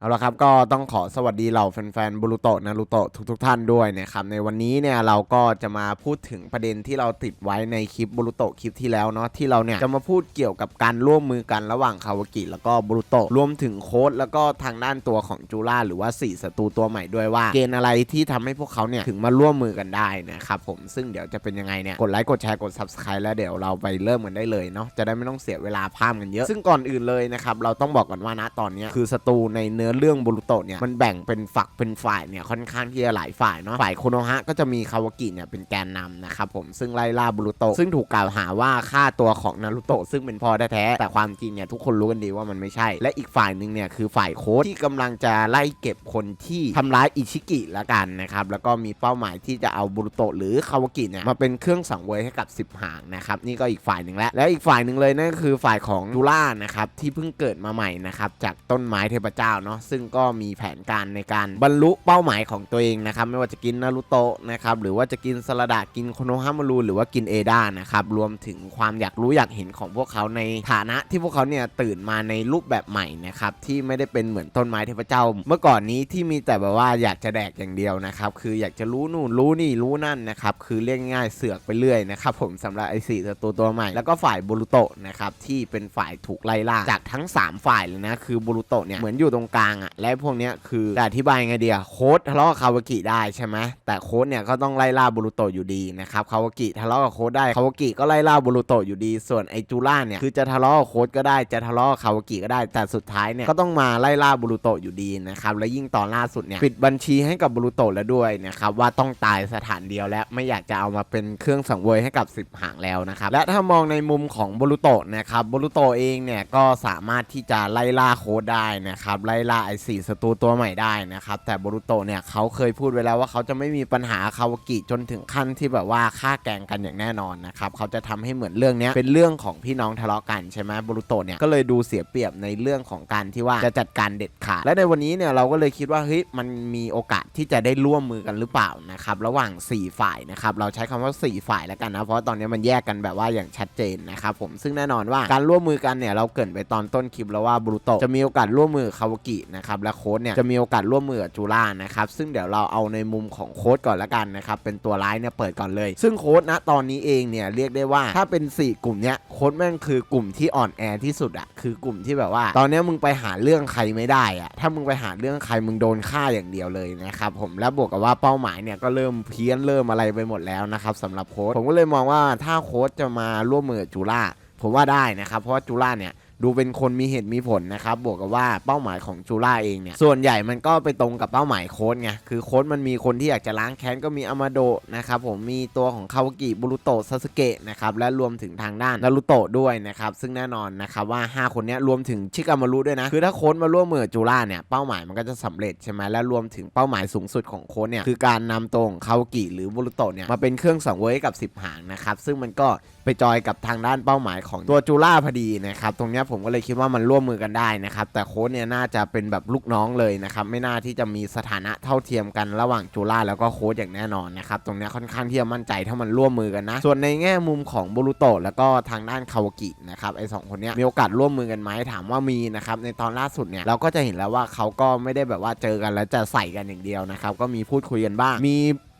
เอาละครับก็ต้องขอสวัสดีเหล่าแฟนๆบูรุโตะนารูโตะทุกๆท่านด้วยนะครับในวันนี้เนี่ยเราก็จะมาพูดถึงประเด็นที่เราติดไว้ในคลิปบูรุโตะคลิปที่แล้วเนาะที่เราเนี่ยจะมาพูดเกี่ยวกับการร่วมมือกันระหว่างคาวากิแล้วก็บูรุโตะรวมถึงโค้ดแล้วก็ทางด้านตัวของจูล่าหรือว่าสี่ศัตรูตัวใหม่ด้วยว่าเกณฑ์อะไรที่ทำให้พวกเขาเนี่ยถึงมาร่วมมือกันได้นะครับผมซึ่งเดี๋ยวจะเป็นยังไงเนี่ยกดไลค์กดแชร์กด subscribe แล้วเดี๋ยวเราไปเริ่มกันได้เลยเนาะจะได้ไม่ต้องเสียเวลาพามกันเยอะ ซึ่งก่อนอื่นเลยนะครับเราต้องบอกก่อนว่านะตอนนี้คือศัตรูในเนื้อเรื่องบูรุโตะเนี่ยมันแบ่งเป็นฝักเป็นฝ่ายเนี่ยค่อนข้างที่จะหลายฝ่ายเนาะฝ่ายโคโนฮะก็จะมีคาวากิเนี่ยเป็นแกนนำนะครับผมซึ่งไล่ล่าบูรุโตะซึ่งถูกกล่าวหาว่าฆ่าตัวของนารุโตะซึ่งเป็นพ่อแท้ๆแต่ความจริงเนี่ยทุกคนรู้กันดีว่ามันไม่ใช่ และอีกฝ่ายหนึ่งเนี่ยคือฝ่ายโค้ชที่กำลังจะไล่เก็บคนที่ทำร้ายอิชิกิละกันนะครับแล้วก็มีเป้าหมายที่จะเอาบูรุโตะหรือคาวากิเนี่ยมาเป็นเครื่องสังเวยให้กับ 10 หางนะครับนี่ก็อีกฝ่ายหนึ่งแล้วแล้วอีกฝ่ายหนึ่งเลยนั่นก็คือฝ่ายของจูล่านะครับที่เพิ่งเกิดมาใหม่นะครับจากต้นไม้เทพเจ้าเนาะซึ่งก็มีแผนการในการบรรลุเป้าหมายของตัวเองนะครับไม่ว่าจะกินนารุโตะนะครับหรือว่าจะกินสลดกินโคโนฮามารุหรือว่ากินเอดานะครับรวมถึงความอยากรู้อยากเห็นของพวกเขาในฐานะที่พวกเขาเนี่ยตื่นมาในรูปแบบใหม่นะครับที่ไม่ได้เป็นเหมือนต้นไม้เทพเจ้า เมื่อก่อนนี้ที่มีแต่แบบว่าอยากจะแดกอย่างเดียวนะครับคืออยากจะรู้นู่นรู้นี่รู้นั่นนะครับคือเรียกง่ายๆเสือกไปเรื่อยนะครับผมสำหรับไอสี่ตัวตัวใหม่ แล้วก็ฝ่ายบูรุโตะนะครับที่เป็นฝ่ายถูกไล่ล่าจากทั้ง 3 ฝ่ายเลยนะคือบูรุโตะเนี่ยเหมือนอยู่ตรงกลางอะและพวกเนี้ยคือจะอธิบายไงเดียโค้ดทะเลาะกับคาวากิได้ใช่ไหมแต่โค้ดเนี่ยก็ต้องไล่ล่าบูรุโตอยู่ดีนะครับคาวากิทะเลาะกับโค้ดได้คาวากิก็ไล่ล่าบูรุโตอยู่ดี ส่วนไอจูล่าเนี่ยคือจะทะเลาะกับโค้ดก็ได้จะทะเลาะกับคาวากิก็ได้ แต่สุดท้ายเนี่ยก็ต้องมาไล่ล่าบูรุโตอยู่ดีนะครับและยิ่งตอนล่าสุดเนี่ยปิดบัญชีให้กับบูรุโตแล้วด้วยนะครับว่าต้องตายสถานเดียวและไม่อยากจะเอามาเป็นเครื่องสังเวยให้กับ 10 หางแล้วนะครับและถ้ามองในมุมของบูรุโตนะครับบูรุโตเองเนี่ยก็สามารถที่จะไล่ล่าโค้ดได้นะครับไล่ล่าไอสี่ศัตรูตัวใหม่ได้นะครับ แต่บรุโตเนี่ยเขาเคยพูดไว้แล้วว่าเขาจะไม่มีปัญหาคาวากิจนถึงขั้นที่แบบว่าฆ่าแกงกันอย่างแน่นอนนะครับเขาจะทำให้เหมือนเรื่องนี้เป็นเรื่องของพี่น้องทะเลาะกันใช่ไหมบรุโตเนี่ยก็เลยดูเสียเปรียบในเรื่องของการที่ว่าจะจัดการเด็ดขาดและในวันนี้เนี่ยเราก็เลยคิดว่าเฮ้ยมันมีโอกาสที่จะได้ร่วมมือกันหรือเปล่านะครับระหว่าง 4 ฝ่ายนะครับเราใช้คำว่า 4 ฝ่ายแล้วกันนะเพราะตอนนี้มันแยกกันแบบว่าอย่างชัดเจนนะครับผมซึ่งแน่นอนว่าการร่วมมือกันเนี่ยเราเกรินไปตอนต้นคลิปแล้วว่าบรุโตจะมีโอกาสร่วมมือคาวากินะครับและโค้ดเนี่ยจะมีโอกาสร่วมมือกับจูล่านะครับซึ่งเดี๋ยวเราเอาในมุมของโค้ดก่อนละกันนะครับเป็นตัวร้ายเนี่ยเปิดก่อนเลย ซึ่งโค้ดนะตอนนี้เองเนี่ยเรียกได้ว่าถ้าเป็น 4 กลุ่มเนี้ยโค้ดแม่งคือกลุ่มที่อ่อนแอที่สุดอะคือกลุ่มที่แบบว่า ตอนนี้มึงไปหาเรื่องใครไม่ได้อะถ้ามึงไปหาเรื่องใครมึงโดนฆ่าอย่างเดียวเลยนะครับผมแล้วบวกกับว่าเป้าหมายเนี่ยก็เริ่มเพี้ยนเริ่มอะไรไปหมดแล้วนะครับสำหรับโค้ดผมก็เลยมองว่าถ้าโค้ดจะมาร่วมมือจูล่าผมว่าได้นะครับเพราะว่าจูล่าเนี่ย ดูเป็นคนมีเหตุมีผลนะครับ บวกกับว่าเป้าหมายของจูล่าเองเนี่ย ส่วนใหญ่มันก็ไปตรงกับเป้าหมายโค้ดไง คือโค้ดมันมีคนที่อยากจะล้างแค้นก็มีอามาโดะนะครับ ผมมีตัวของคาวากิบุรุโตะซาสึเกะนะครับ และรวมถึงทางด้านนารุโตะด้วยนะครับ ซึ่งแน่นอนนะครับว่า 5 คนนี้รวมถึงชิกามารุด้วยนะ คือถ้าโค้ดมาร่วมมือกับจูล่าเนี่ย เป้าหมายมันก็จะสำเร็จใช่ไหมและรวมถึงเป้าหมายสูงสุดของโค้ดเนี่ย คือการนำตัวของคาวากิหรือบุรุโตะเนี่ยมาเป็นเครื่องสังเวยกับ 10 หางนะครับ ซึ่งมันก็ไปจอยกับทางด้านเป้าหมายของตัวจูล่าพอดีนะครับ ตรงนี้ผมก็เลยคิดว่ามันร่วมมือกันได้นะครับ แต่โค้ดเนี่ยน่าจะเป็นแบบลูกน้องเลยนะครับ ไม่น่าที่จะมีสถานะเท่าเทียมกันระหว่างจูล่าแล้วก็โค้ดอย่างแน่นอนนะครับ ตรงนี้ค่อนข้างที่จะมั่นใจถ้ามันร่วมมือกันนะ ส่วนในแง่มุมของบุรุโตะแล้วก็ทางด้านคาวากินะครับไอ้สองคนเนี้ยมีโอกาสร่วมมือกันไหมถามว่ามีนะครับในตอนล่าสุดเนี่ยเราก็จะเห็นแล้วว่าเขาก็ไม่ได้แบบว่าเจอกันแล้วจะใส่กันอย่างเดียวนะครับก็มีพูดคุยกันบ้างมี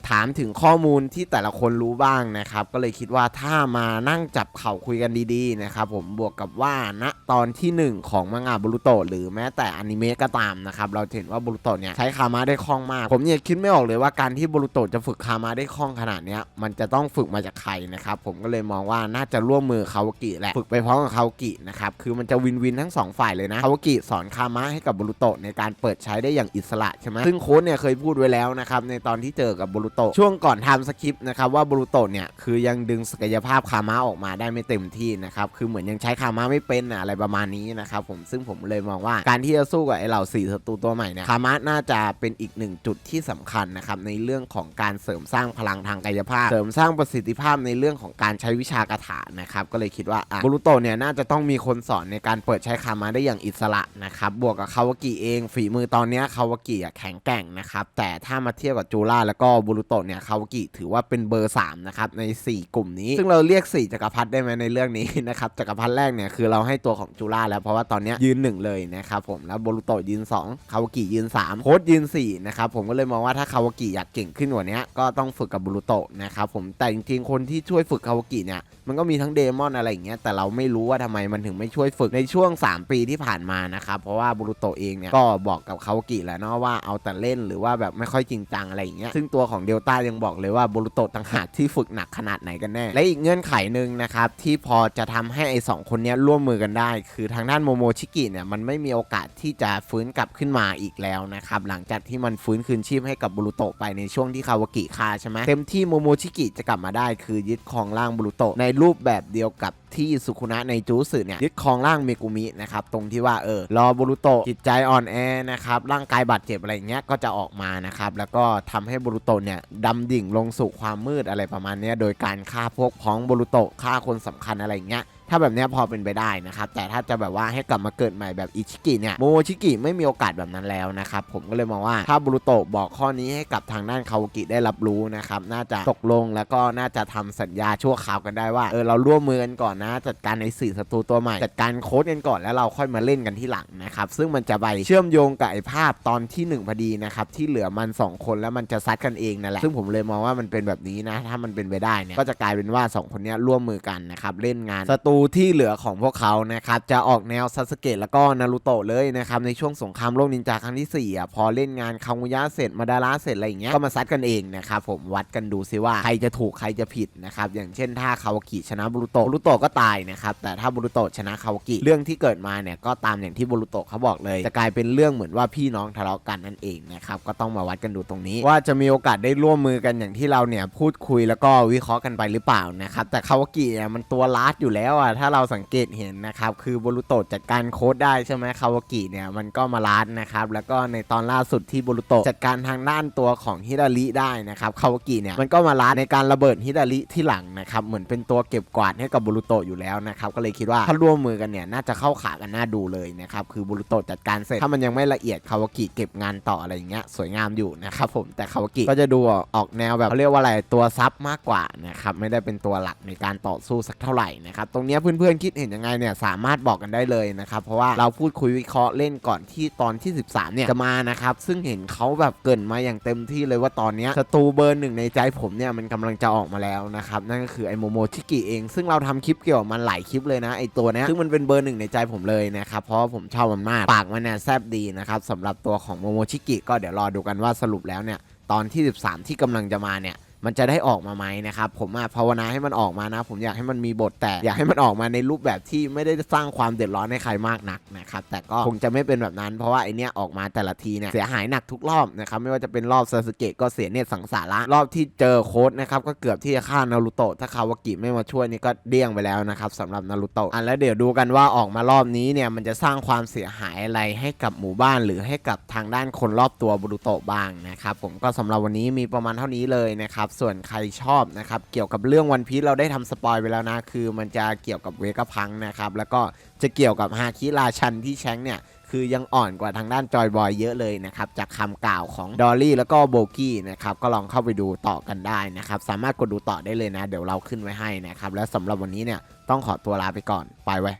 ถามถึงข้อมูลที่แต่ละคนรู้บ้างนะครับ ก็เลยคิดว่าถ้ามานั่งจับเข่าคุยกันดีๆนะครับผมบวกกับว่าณตอนทีหนึ่1 ของมังงะบุรุโตหรือแม้แต่อนิเมะก็ตามนะครับเราเห็นว่าบุรุโตเนี่ยใช้คามาได้คล่องมาก ผมเนี่ยคิดไม่ออกเลยว่าการที่บุรุโตจะฝึกคามาได้คล่องขนาดนี้มันจะต้องฝึกมาจากใครนะครับผมก็เลยมองว่าน่าจะร่วมมือคาวากิแหละฝึกไปพร้อมกับคาวากินะครับคือมันจะวินวินทั้งสองฝ่ายเลยนะคาวากิสอนคามะให้กับบุรุโตในการเปิดใช้ได้อย่างอิสระใช่ไหมซึ่งโค้ชเนี่ยเคยพูดไว้แล้วนะครับในตอนที่เจอกับบุรุโตะช่วงก่อนทำสคริปต์นะครับว่าบรุโตะเนี่ยคือยังดึงศักยภาพคามะออกมาได้ไม่เต็มที่นะครับคือเหมือนยังใช้คามะไม่เป็นอะอะไรประมาณนี้นะครับผมซึ่งผมเลยมองว่าการที่จะสู้กับไอ้เหล่าสี่ศัตรูตัวใหม่เนี่ยคามะน่าจะเป็นอีกหนึ่งจุดที่สำคัญนะครับในเรื่องของการเสริมสร้างพลังทางกายภาพ เสริมสร้างประสิทธิภาพในเรื่องของการใช้วิชากถานะครับก็เลยคิดว่าอะบรุโตะเนี่ยน่าจะต้องมีคนสอนในการเปิดใช้คามะได้อย่างอิสระนะครับบวกกับคาวากิเองฝีมือตอนนี้คาวากิอะแข็งแกร่งนะครับแต่ถ้ามาเทียบกับจูล่าแล้วก็บรุรุโตะเนี่ยคาวากิถือว่าเป็นเบอร์3นะครับใน 4 กลุ่มนี้ ซึ่งเราเรียก 4จักรพรรดิได้ไหมในเรื่องนี้นะครับจักรพรรดิแรกเนี่ยคือเราให้ตัวของจูราแล้วเพราะว่าตอนเนี้ยยืน 1 เลยนะครับผมแล้วโบรุโตะยืน 2 คาวากิยืน 3 โค้ดยืน4นะครับผมก็เลยมองว่าถ้าคาวากิอยากเก่งขึ้นกว่านี้ก็ต้องฝึกกับโบรุโตะนะครับผมแต่จริงๆคนที่ช่วยฝึกคาวากิเนี่ย มันก็มีทั้งเดมอนอะไรอย่างเงี้ยแต่เราไม่รู้ว่าทำไมมันถึงไม่ช่วยฝึกในช่วง 3 ปีที่ผ่านมานะครับเพราะว่าบุรุโตเองเนี่ยก็บอกกับคาวากิแล้วเนาะว่าเอาแต่เล่นหรือว่าแบบไม่ค่อยจริงจังอะไรอย่างเงี้ยซึ่งตัวของเดลต้ายังบอกเลยว่าบุรุโตต่างหากที่ฝึกหนักขนาดไหนกันแน่และอีกเงื่อนไขหนึ่งนะครับที่พอจะทำให้ไอ้สองคนเนี้ยร่วมมือกันได้ คือทางด้านโมโมชิกิเนี่ยมันไม่มีโอกาสที่จะฟื้นกลับขึ้นมาอีกแล้วนะครับหลังจากที่มันฟื้นคืนชีพให้กับบุรุโตไปในช่วงที่คาวากิฆ่าใช่ไหมเต็มที่โมโมชิกิจะกลับมาได้คือยึดครองร่างบุรุโตในรูปแบบเดียวกับที่สุคุนะในจูสึเนี่ยยึดครองร่างเมกุมินะครับตรงที่ว่าเออรอบุรุโตจิตใจอ่อนแอนะครับร่างกายบาดเจ็บอะไรเงี้ยก็จะออกมานะครับแล้วก็ทำให้บุรุโตเนี่ยดำดิ่งลงสู่ความมืดอะไรประมาณนี้โดยการฆ่าพวกพ้องบุรุโตฆ่าคนสำคัญอะไรเงี้ยถ้าแบบนี้พอเป็นไปได้นะครับ แต่ถ้าจะแบบว่าให้กลับมาเกิดใหม่แบบอิชิกิเนี่ยโมโมชิกิไม่มีโอกาสแบบนั้นแล้วนะครับ ผมก็เลยมองว่าถ้าบุรุโตบอกข้อนี้ให้กับทางด้านคาวกิได้รับรู้นะครับ น่าจะตกลงแล้วก็น่าจะทำสัญญาชั่วคราวกันได้ว่าเออเราร่วมมือกันก่อนนะ จัดการในสี่ศัตรูตัวใหม่ จัดการโค้ดกันก่อนแล้วเราค่อยมาเล่นกันที่หลังนะครับซึ่งมันจะไปเชื่อมโยงกับไอ้ภาพตอนที่หนึ่งพอดีนะครับที่เหลือมันสองคนแล้วมันจะซัดกันเองนั่นแหละซึ่งผมเลยมองว่ามันเป็นแบบนี้นะถ้ามันเป็นไปได้เนี่ยก็จะกลายเป็นว่าสองคนนี้ร่วมมือกันนะครับเล่นงานศัตรูที่เหลือของพวกเขานะครับจะออกแนวซาสเกะแล้วก็นารูโตะเลยนะครับในช่วงสงครามโลกนินจาครั้งที่สี่อะพอเล่นงานคางูยะเสร็จมาดาระเสร็จอะไรอย่างเงี้ยก็มาซัดกันเองนะครับผมวัดกันดูซิว่าใครจะถูกใครจะผิดนะครับอย่างเช่นถ้าคาวากิชนะบรุโตะบรุโตะกตายนะครับแต่ถ้าบุรุโตะชนะคาวากิเรื่องที่เกิดมาเนี่ยก็ตามอย่างที่บุรุโตะเขาบอกเลย จะกลายเป็นเรื่องเหมือนว่าพี่น้องทะเลาะกันนั่นเองนะครับก็ต้องมาวัดกันดูตรงนี้ ว่าจะมีโอกาสได้ร่วมมือกันอย่างที่เราเนี่ยพูดคุยแล้วก็วิเคราะห์กันไปหรือเปล่านะครับแต่คาวากิเนี่ยมันตัวลาดอยู่แล้วอะถ้าเราสังเกตเห็นนะครับคือบุรุโตะจัดการโค้ดได้ใช่ไหมคาวากิเนี่ยมันก็มาลาดนะครับแล้วก็ในตอนล่าสุดที่บุรุโตะจัดการทางด้านตัวของฮิดาริได้นะครับคาวากิเนี่ยมันก็มาลาดในการระเบิดฮิดาริที่หลังนะครับเหมือนเป็นตัวเก็บกวาดให้กับบุรุโตะอยู่แล้วนะครับก็เลยคิดว่าถ้าร่วมมือกันเนี่ยน่าจะเข้าขากันน่าดูเลยนะครับคือบุรุโตะจัดการเสร็จถ้ามันยังไม่ละเอียดคาวากิเก็บงานต่ออะไรอย่างเงี้ยสวยงามอยู่นะครับผมแต่คาวากิก็จะดูออกแนวแบบเขาเรียกว่าอะไรตัวซับมากกว่านะครับไม่ได้เป็นตัวหลักในการต่อสู้สักเท่าไหร่นะครับตรงเนี้ยเพื่อนๆคิดเห็นยังไงเนี่ยสามารถบอกกันได้เลยนะครับเพราะว่าเราพูดคุยวิเคราะห์เล่นก่อนที่ตอนที่ 13เนี่ยจะมานะครับซึ่งเห็นเขาแบบเกินมาอย่างเต็มที่เลยว่าตอนเนี้ยศัตรูเบอร์หนึ่งในใจผมเนี่ยมันกำลังจะออกมาแล้วนะครับนั่นก็คือไอโมโมชิกิเอง ซึ่งเราทำคลิปเกี่ยวกับมันหลายคลิปเลยนะไอตัวนี้ซึ่งมันเป็นเบอร์หนึ่งในใจผมเลยนะครับเพราะผมชอบมันมากปากมันเนี่ยแซบดีนะครับสำหรับตัวของโมโมชิกิก็เดี๋ยวรอดูกันว่าสรุปแล้วเนี่ยตอนที่ 13 ที่กำลังจะมาเนี่ย มันจะได้ออกมาไหมนะครับผมภาวนาให้มันออกมานะ ผมอยากให้มันมีบทแต่อยากให้มันออกมาในรูปแบบที่ไม่ได้สร้างความเดือดร้อนให้ใครมากนักนะครับแต่ก็คงจะไม่เป็นแบบนั้นเพราะว่าไอเนี้ยออกมาแต่ละทีเนี่ยเสียหายหนักทุกรอบนะครับไม่ว่าจะเป็นรอบซาสึเกะก็เสียเนตสังสาระรอบที่เจอโค้ดนะครับก็เกือบที่จะฆ่านารูโตะถ้าคาวากิไม่มาช่วยนี่ก็เดี้ยงไปแล้วนะครับสำหรับนารูโตะอะแล้วเดี๋ยวดูกันว่าออกมารอบนี้เนี่ยมันจะสร้างความเสียหายอะไรให้กับหมู่บ้านหรือให้กับทางด้านคนรอบตัวบุรุโตะบ้างนะครับผมก็สำหรับวันนี้มีประมาณเท่านี้เลยนะครับส่วนใครชอบนะครับเกี่ยวกับเรื่องวันพี e เราได้ทำสปอยไปแล้วนะ คือมันจะเกี่ยวกับเวกพังนะครับแล้วก็จะเกี่ยวกับฮาคิราชันที่แชงเนี่ยคือยังอ่อนกว่าทางด้านจอยบอยเยอะเลยนะครับจากคำกล่าวของดอลลี่แล้วก็โบกี้นะครับก็ลองเข้าไปดูต่อกันได้นะครับสามารถกดดูต่อได้เลยนะ เดี๋ยวเราขึ้นไว้ให้นะครับและสำหรับวันนี้เนี่ยต้องขอตัวลาไปก่อนไปไว้